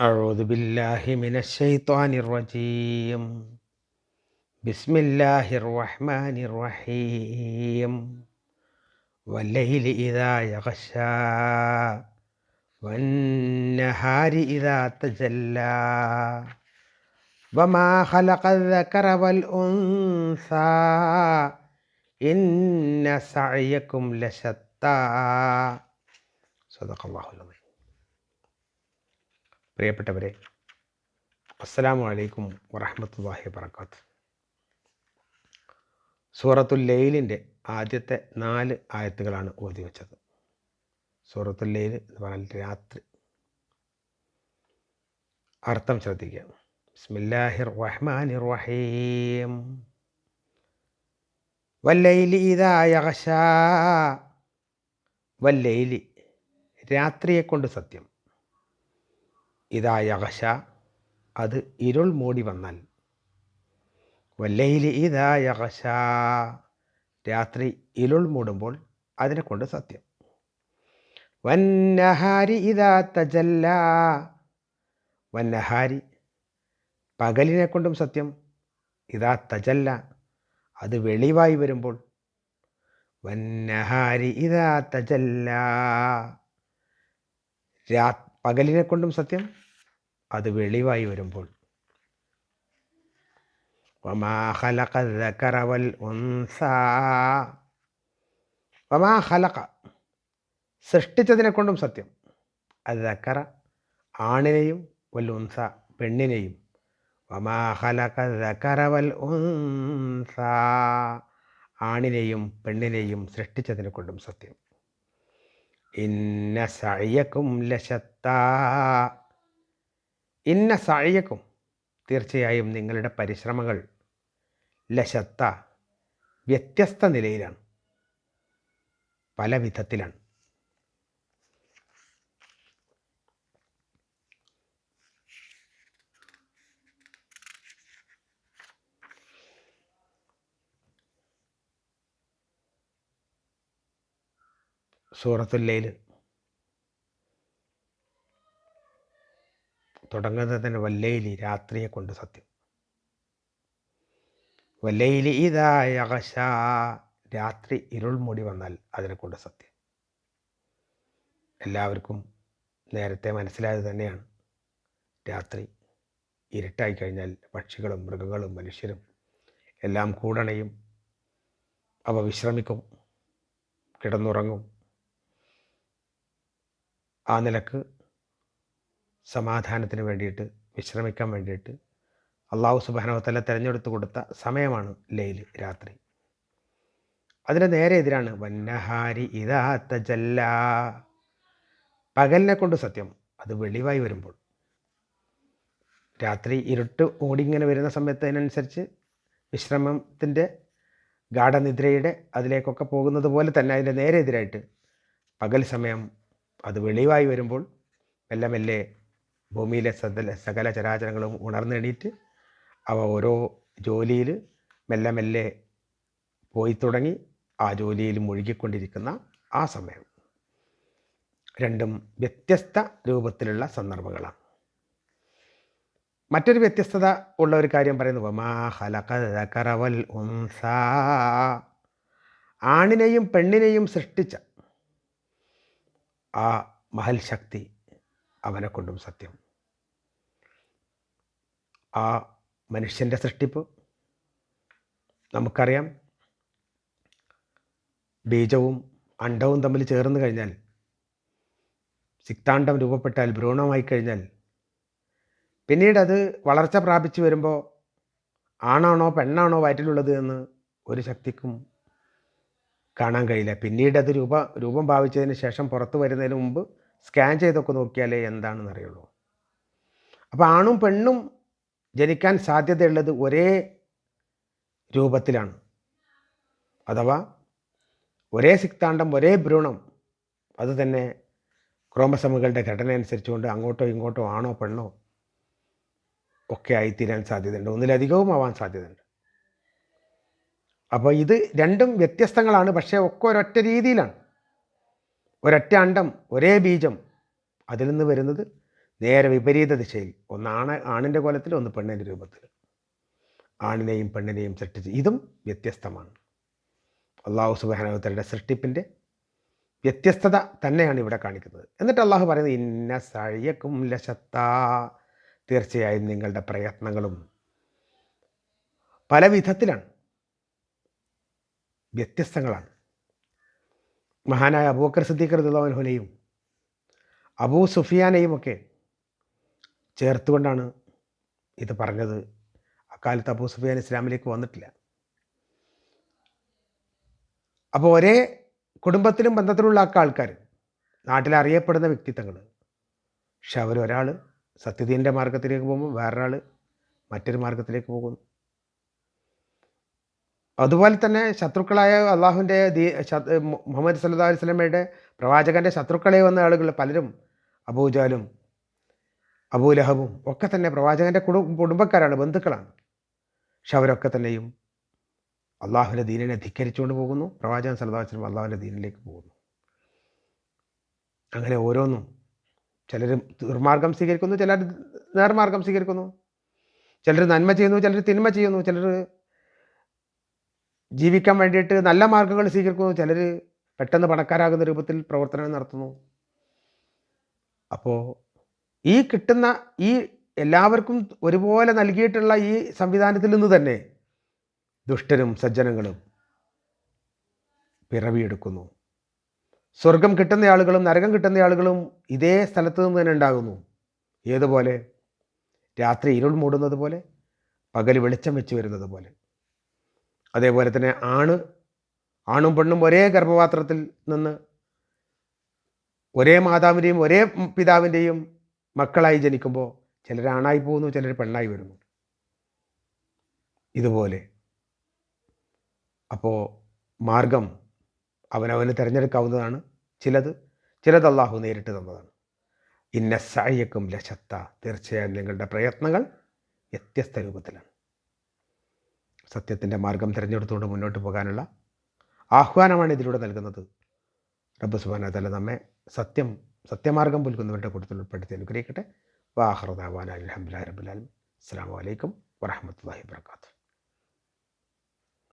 أعوذ بالله من الشيطان الرجيم. بسم الله الرحمن الرحيم. والليل إذا يغشى والنهار إذا تجلى. وما خلق الذكر والأنثى إن سعيكم لشتى. صدق الله العظيم. പ്രിയപ്പെട്ടവരെ അസ്സലാമു അലൈക്കും വറഹമത്തല്ലാഹി വബർക്കാത്ത് സൂറത്തുൽ ലെയിലിന്റെ ആദ്യത്തെ നാല് ആയത്തുകളാണ് ഓതി വെച്ചത്. സൂറത്തുൽ ലെയിൽ എന്ന് പറഞ്ഞാൽ രാത്രി. അർത്ഥം ശ്രദ്ധിക്കുക. ബിസ്മില്ലാഹിർ റഹ്മാനിർ റഹീം വല്ലൈലി ഇതാ യഗശാ. വല്ലൈലി രാത്രിയെ കൊണ്ട് സത്യം. ഇതാ യഗശ അത് ഇരുൾ മൂടി വന്നാൽ. വല്ലയിൽ ഇതാ യഗശ രാത്രി ഇരുൾ മൂടുമ്പോൾ അതിനെ കൊണ്ട് സത്യം. വന്നഹാരി ഇതാ തജല്ല. വന്നഹാരി പകലിനെ കൊണ്ടും സത്യം. ഇതാ തജല്ല. അത് വെളിവായി വരുമ്പോൾ. വന്നഹാരി ഇതാ തജല്ല. രാ പകലിനെ കൊണ്ടും സത്യം. അത് വെളിവായി വരുമ്പോൾ. സൃഷ്ടിച്ചതിനെ കൊണ്ടും സത്യം. അത് ദക്കറ ആണിനെയും വൽ പെണ്ണിനെയും. വമാ ഖലഖ ദക്കറ വൽ ഉൻസ ആണിനെയും പെണ്ണിനെയും സൃഷ്ടിച്ചതിനെ കൊണ്ടും സത്യം. ഇന്ന സഴിയക്കും ലശത്ത. ഇന്ന സായക്കും തീർച്ചയായും നിങ്ങളുടെ പരിശ്രമങ്ങൾ ലശത്ത വ്യത്യസ്ത നിലയിലാണ്. പല വിധത്തിലാണ്. സൂറത്തുല്ലയിൽ തുടങ്ങുന്നതിന് വല്ലയിലി രാത്രിയെ കൊണ്ട് സത്യം. വല്ലയിലി ഇതായകശ രാത്രി ഇരുൾ മൂടി വന്നാൽ അതിനെ കൊണ്ട് സത്യം. എല്ലാവർക്കും നേരത്തെ മനസ്സിലായത് തന്നെയാണ്. രാത്രി ഇരുട്ടായി കഴിഞ്ഞാൽ പക്ഷികളും മൃഗങ്ങളും മനുഷ്യരും എല്ലാം കൂടണയും. അവ വിശ്രമിക്കും കിടന്നുറങ്ങും. ആ നിലയ്ക്ക് സമാധാനത്തിന് വേണ്ടിയിട്ട് വിശ്രമിക്കാൻ വേണ്ടിയിട്ട് അള്ളാഹു സുബാനവത്തല്ല തിരഞ്ഞെടുത്ത് കൊടുത്ത സമയമാണ് ലൈൽ രാത്രി. അതിന് നേരെ എതിരാണ് വന്നഹാരി ഇതാ തജല്ല. പകലിനെ കൊണ്ട് സത്യം അത് വെളിവായി വരുമ്പോൾ. രാത്രി ഇരുട്ട് ഓടിങ്ങനെ വരുന്ന സമയത്ത് അതിനനുസരിച്ച് വിശ്രമത്തിന്റെ ഗാഠനിദ്രയുടെ അതിലേക്കൊക്കെ പോകുന്നത് പോലെ തന്നെ അതിന്റെ നേരെ എതിരായിട്ട് പകൽ സമയം അത് വെളിവായി വരുമ്പോൾ മെല്ലെ മെല്ലെ ഭൂമിയിലെ സകല സകല ചരാചരങ്ങളും ഉണർന്നെണീറ്റ് അവ ഓരോ ജോലിയിൽ മെല്ലെ മെല്ലെ പോയി തുടങ്ങി ആ ജോലിയിൽ മുഴുകിക്കൊണ്ടിരിക്കുന്ന ആ സമയം. രണ്ടും വ്യത്യസ്ത രൂപത്തിലുള്ള സന്ദർഭങ്ങളാണ്. മറ്റൊരു വ്യത്യസ്തത ഉള്ള ഒരു കാര്യം പറയുന്നു. ഉൻസ. ആണിനെയും പെണ്ണിനെയും സൃഷ്ടിച്ച ആ മഹൽ ശക്തി അവനെ കൊണ്ടും സത്യം. ആ മനുഷ്യന്റെ സൃഷ്ടിപ്പ് നമുക്കറിയാം. ബീജവും അണ്ടവും തമ്മിൽ ചേർന്ന് കഴിഞ്ഞാൽ സിക്താണ്ഡം രൂപപ്പെട്ടാൽ ഭ്രൂണമായി കഴിഞ്ഞാൽ പിന്നീട് അത് വളർച്ച പ്രാപിച്ചു വരുമ്പോൾ ആണാണോ പെണ്ണാണോ വയറ്റിലുള്ളത് എന്ന് ഒരു ശക്തിക്കും കാണാൻ കഴിയില്ല. പിന്നീട് അത് രൂപ രൂപം ഭാവിച്ചതിന് ശേഷം പുറത്തു വരുന്നതിന് മുമ്പ് സ്കാൻ ചെയ്തൊക്കെ നോക്കിയാലേ എന്താണെന്ന് അറിയുള്ളൂ. അപ്പോൾ ആണും പെണ്ണും ജനിക്കാൻ സാധ്യതയുള്ളത് ഒരേ രൂപത്തിലാണ്. അഥവാ ഒരേ സിക്താണ്ടം ഒരേ ഭ്രൂണം അത് തന്നെ ക്രോമസമുകളുടെ ഘടന അനുസരിച്ചുകൊണ്ട് അങ്ങോട്ടോ ഇങ്ങോട്ടോ ആണോ പെണ്ണോ ഒക്കെ ആയിത്തീരാൻ സാധ്യതയുണ്ട്. ഒന്നിലധികവും ആവാൻ സാധ്യതയുണ്ട്. അപ്പോൾ ഇത് രണ്ടും വ്യത്യസ്തങ്ങളാണ് പക്ഷേ ഒക്കെ ഒരൊറ്റ രീതിയിലാണ്. ഒരൊറ്റ അണ്ടം ഒരേ ബീജം അതിൽ നിന്ന് വരുന്നത് നേരെ വിപരീത ദിശയിൽ. ഒന്നാണ് ആണ് ആണിന്റെ കോലത്തിൽ ഒന്ന് പെണ്ണിന്റെ രൂപത്തിൽ. ആണിനെയും പെണ്ണിനെയും സൃഷ്ടിച്ച് ഇതും വ്യത്യസ്തമാണ്. അള്ളാഹു സുബാനവത്തരുടെ സൃഷ്ടിപ്പിന്റെ വ്യത്യസ്തത തന്നെയാണ് ഇവിടെ കാണിക്കുന്നത്. എന്നിട്ട് അള്ളാഹു പറയുന്നത് ഇന്ന സഴിയക്കും ലശത്ത. തീർച്ചയായും നിങ്ങളുടെ പ്രയത്നങ്ങളും പല വിധത്തിലാണ് വ്യത്യസ്തങ്ങളാണ്. മഹാനായ അബൂക്കർ സിദ്ദീഖ് റദുല്ലാഹുനെയും അബൂ സുഫിയാനെയും ഒക്കെ ചേർത്തുകൊണ്ടാണ് ഇത് പറഞ്ഞത്. അക്കാലത്ത് അബൂ സുഫിയാൻ ഇസ്ലാമിലേക്ക് വന്നിട്ടില്ല. അപ്പോൾ ഒരേ കുടുംബത്തിലും ബന്ധത്തിലുള്ള ഒക്കെ ആൾക്കാർ നാട്ടിൽ അറിയപ്പെടുന്ന വ്യക്തിത്വങ്ങൾ പക്ഷെ അവരൊരാൾ സത്യദീന്റെ മാർഗത്തിലേക്ക് പോകുമ്പോൾ വേറൊരാൾ മറ്റൊരു മാർഗത്തിലേക്ക് പോകുന്നു. അതുപോലെ തന്നെ ശത്രുക്കളായ അള്ളാഹുവിന്റെ ദീ മുഹമ്മദ് സല്ലാ അലൈഹി സ്വലമയുടെ പ്രവാചകന്റെ ശത്രുക്കളെ വന്ന ആളുകൾ പലരും അബൂജാലും അബൂലഹബും ഒക്കെ തന്നെ പ്രവാചകന്റെ കുടു കുടുംബക്കാരാണ് ബന്ധുക്കളാണ്. പക്ഷെ അവരൊക്കെ തന്നെയും അള്ളാഹുവിന്റെ ദീനിനെ ധിക്കരിച്ചുകൊണ്ട് പോകുന്നു പ്രവാചകൻ വസല്ലം അള്ളാഹുവിന്റെ ദീനിലേക്ക് പോകുന്നു. അങ്ങനെ ഓരോന്നും ചിലർ ദുർമാർഗം സ്വീകരിക്കുന്നു ചിലർ നേർമാർഗം സ്വീകരിക്കുന്നു. ചിലർ നന്മ ചെയ്യുന്നു ചിലർ തിന്മ ചെയ്യുന്നു ചിലർ ജീവിക്കാൻ വേണ്ടിയിട്ട് നല്ല മാർഗങ്ങൾ സ്വീകരിക്കുന്നു. ചിലർ പെട്ടെന്ന് പണക്കാരാകുന്ന രൂപത്തിൽ പ്രവർത്തനം നടത്തുന്നു. അപ്പോൾ ഈ കിട്ടുന്ന ഈ എല്ലാവർക്കും ഒരുപോലെ നൽകിയിട്ടുള്ള ഈ സംവിധാനത്തിൽ നിന്ന് തന്നെ ദുഷ്ടരും സജ്ജനങ്ങളും പിറവിയെടുക്കുന്നു. സ്വർഗം കിട്ടുന്ന ആളുകളും നരകം കിട്ടുന്ന ആളുകളും ഇതേ സ്ഥലത്ത് നിന്ന് തന്നെ ഉണ്ടാകുന്നു. ഏതുപോലെ? രാത്രി ഇരുൾ മൂടുന്നത് പോലെ പകൽ വെളിച്ചം വെച്ച് വരുന്നത് പോലെ. അതേപോലെ തന്നെ ആണ് ആണും പെണ്ണും ഒരേ ഗർഭപാത്രത്തിൽ നിന്ന് ഒരേ മാതാവിന്റെയും ഒരേ പിതാവിന്റെയും മക്കളായി ജനിക്കുമ്പോൾ ചിലർ ആണായി പോകുന്നു ചിലർ പെണ്ണായി വരുന്നു. ഇതുപോലെ. അപ്പോൾ മാർഗം അവനവന് തിരഞ്ഞെടുക്കാവുന്നതാണ്. ചിലത് ചിലത് അള്ളാഹു നേരിട്ട് തന്നതാണ്. ഇന്ന സായക്കും ലശത്ത. തീർച്ചയായും നിങ്ങളുടെ പ്രയത്നങ്ങൾ വ്യത്യസ്ത രൂപത്തിലാണ്. സത്യത്തിന്റെ മാർഗം തിരഞ്ഞെടുത്തുകൊണ്ട് മുന്നോട്ട് പോകാനുള്ള ആഹ്വാനമാണ് ഇതിലൂടെ നൽകുന്നത്. റബ്ബ് സുബാന തല നമ്മെ സത്യം സത്യമാർഗം പുൽക്കുന്നവരുടെ കൂട്ടത്തിൽ ഉൾപ്പെടുത്തി അനുഗ്രഹിക്കട്ടെ. വാഹൃദാവാൻ അലഹമുല്ലാ റബുലാലും അസ്സാം വലൈക്കും വറഹമത്തല്ലാഹി വാത്തു